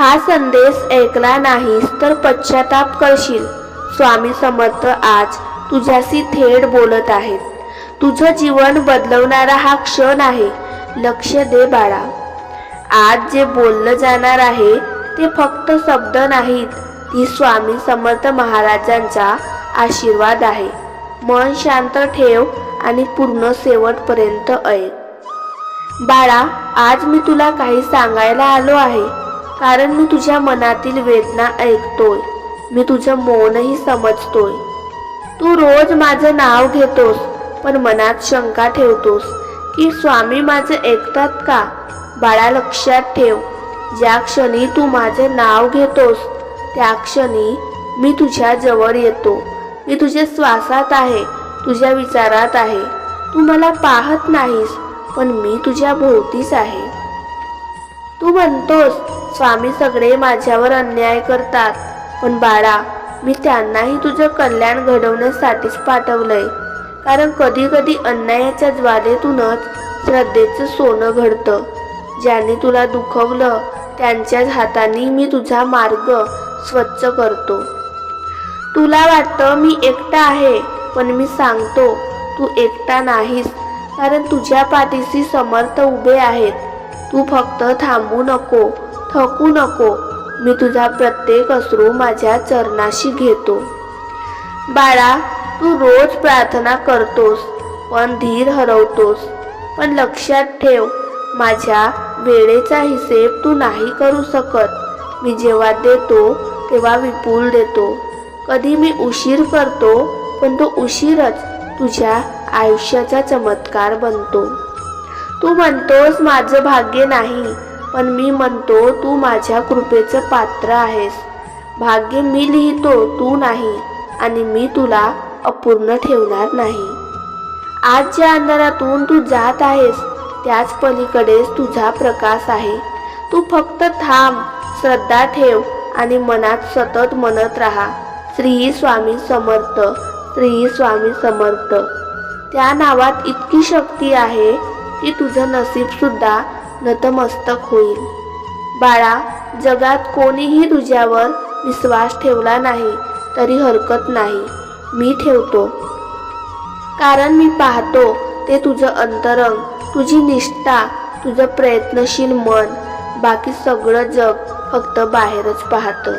हा संदेश ऐकला नाहीस तर पश्चाताप करशील. स्वामी समर्थ आज तुझ्याशी थेट बोलत आहेत. तुझं जीवन बदलवणारा हा क्षण आहे. लक्ष दे बाळा. आज जे बोललं जाणार आहे ते फक्त शब्द नाहीत. ती स्वामी समर्थ महाराजांचा आशीर्वाद आहे. मन शांत ठेव आणि पूर्ण शेवटपर्यंत ऐक. बाळा आज मी तुला काही सांगायला आलो आहे. कारण मी तुझ्या मनातील वेदना ऐकतोय. मी तुझं मौनही समजतोय. तू रोज माझं नाव घेतोस पण मनात शंका ठेवतोस की स्वामी माझं ऐकतात का? बाळा लक्षात ठेव. ज्या क्षणी तू माझे नाव घेतोस त्या क्षणी मी तुझ्या जवळ येतो. मी तुझ्या श्वासात आहे तुझ्या विचारात आहे. तू मला पाहत नाहीस पण मी तुझ्या भोवतीच आहे. तू म्हणतोस स्वामी सगळे माझ्यावर अन्याय करतात. पण बाळा मी त्यांनाही तुझं कल्याण घडवण्यासाठीच पाठवलंय. कारण कधी कधी अन्यायाच्या ज्वादेतूनच श्रद्धेचं सोनं घडतं. ज्याने तुला दुखवलं त्यांच्याच हाताने मी तुझा मार्ग स्वच्छ करतो. तुला वाटतं मी एकटा आहे पण मी सांगतो तू एकटा नाहीस. कारण तुझ्या पाठीशी समर्थ उभे आहेत. तू फक्त थांबू नको थकू नको. मी तुझा प्रत्येक अश्रू माझ्या चरणाशी घेतो. बाळा तू रोज प्रार्थना करतोस पण धीर हरवतोस. पण लक्षात ठेव माझ्या वेळेचा हिसेब तू नाही करू शकत. मी जेव्हा देतो तेव्हा विपुल देतो. कधी मी उशीर करतो पण तो उशीरच तुझ्या आयुष्याचा चमत्कार बनतो. तू म्हणतोस माझं भाग्य नाही पण मी म्हणतो तू माझ्या कृपेचं पात्र आहेस. भाग्य मी लिहितो तू नाही आणि मी तुला अपूर्ण ठेवणार नाही. आज ज्या अंधारातून तू जात आहेस त्याच पलीकडेच तुझा प्रकाश आहे. तू फक्त थांब श्रद्धा ठेव आणि मनात सतत म्हणत राहा श्री स्वामी समर्थ श्री स्वामी समर्थ. त्या नावात इतकी शक्ती आहे की तुझं नसीबसुद्धा नतमस्तक होईल. बाळा जगात कोणीही तुझ्यावर विश्वास ठेवला नाही तरी हरकत नाही. मी ठेवतो. कारण मी पाहतो ते तुझं अंतरंग तुझी निष्ठा तुझं प्रयत्नशील मन बाकी सगळं जग फक्त बाहेरच पाहतं.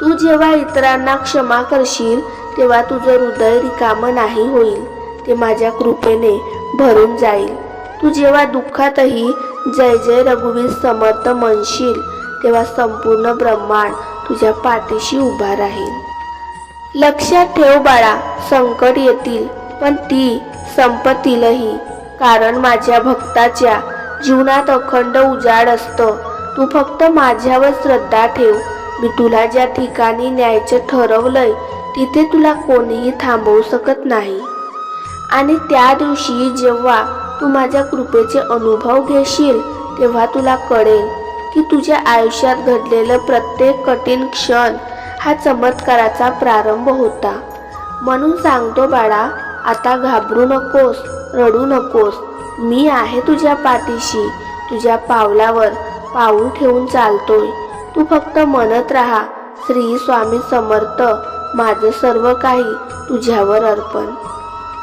तू जेव्हा इतरांना क्षमा करशील तेव्हा तुझं हृदय रिकामं नाही होईल ते माझ्या कृपेने भरून जाईल. तू जेव्हा दुःखातही जय जय रघुवीर समर्थ म्हणशील तेव्हा संपूर्ण ब्रह्मांड तुझ्या पाठीशी उभा राहील. लक्षात ठेव बाळा संकट येतील पण ती संपतीलही. कारण माझ्या भक्ताच्या जीवनात अखंड उजाड असतं. तू फक्त माझ्यावर श्रद्धा ठेव. मी तुला ज्या ठिकाणी न्यायचं ठरवलंय तिथे तुला कोणीही थांबवू शकत नाही. आणि त्या दिवशी जेव्हा तू माझ्या कृपेचे अनुभव घेशील तेव्हा तुला कळेल की तुझ्या आयुष्यात घडलेलं प्रत्येक कठीण क्षण हा चमत्काराचा प्रारंभ होता. म्हणून सांगतो बाळा आता घाबरू नकोस रडू नकोस. मी आहे तुझ्या पाठीशी तुझ्या पावलावर पाऊल ठेवून चालतोय. तू फक्त म्हणत राहा श्री स्वामी समर्थ माझं सर्व काही तुझ्यावर अर्पण.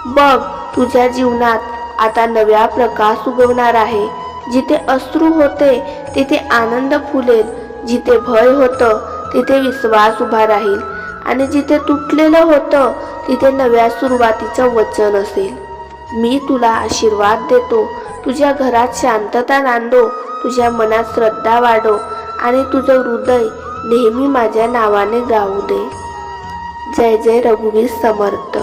बघ तुझ्या जीवनात आता नव्या प्रकाश उगवणार आहे. जिथे अश्रू होते तिथे आनंद फुलेल. जिथे भय होतं तिथे विश्वास उभा राहील. आणि जिथे तुटलेलं होतं तिथे नव्या सुरुवातीचं वचन असेल. मी तुला आशीर्वाद देतो. तुझ्या घरात शांतता नांदो. तुझ्या मनात श्रद्धा वाढो. आणि तुझं हृदय नेहमी माझ्या नावाने गाऊ दे. जय जय रघुवीर समर्थ.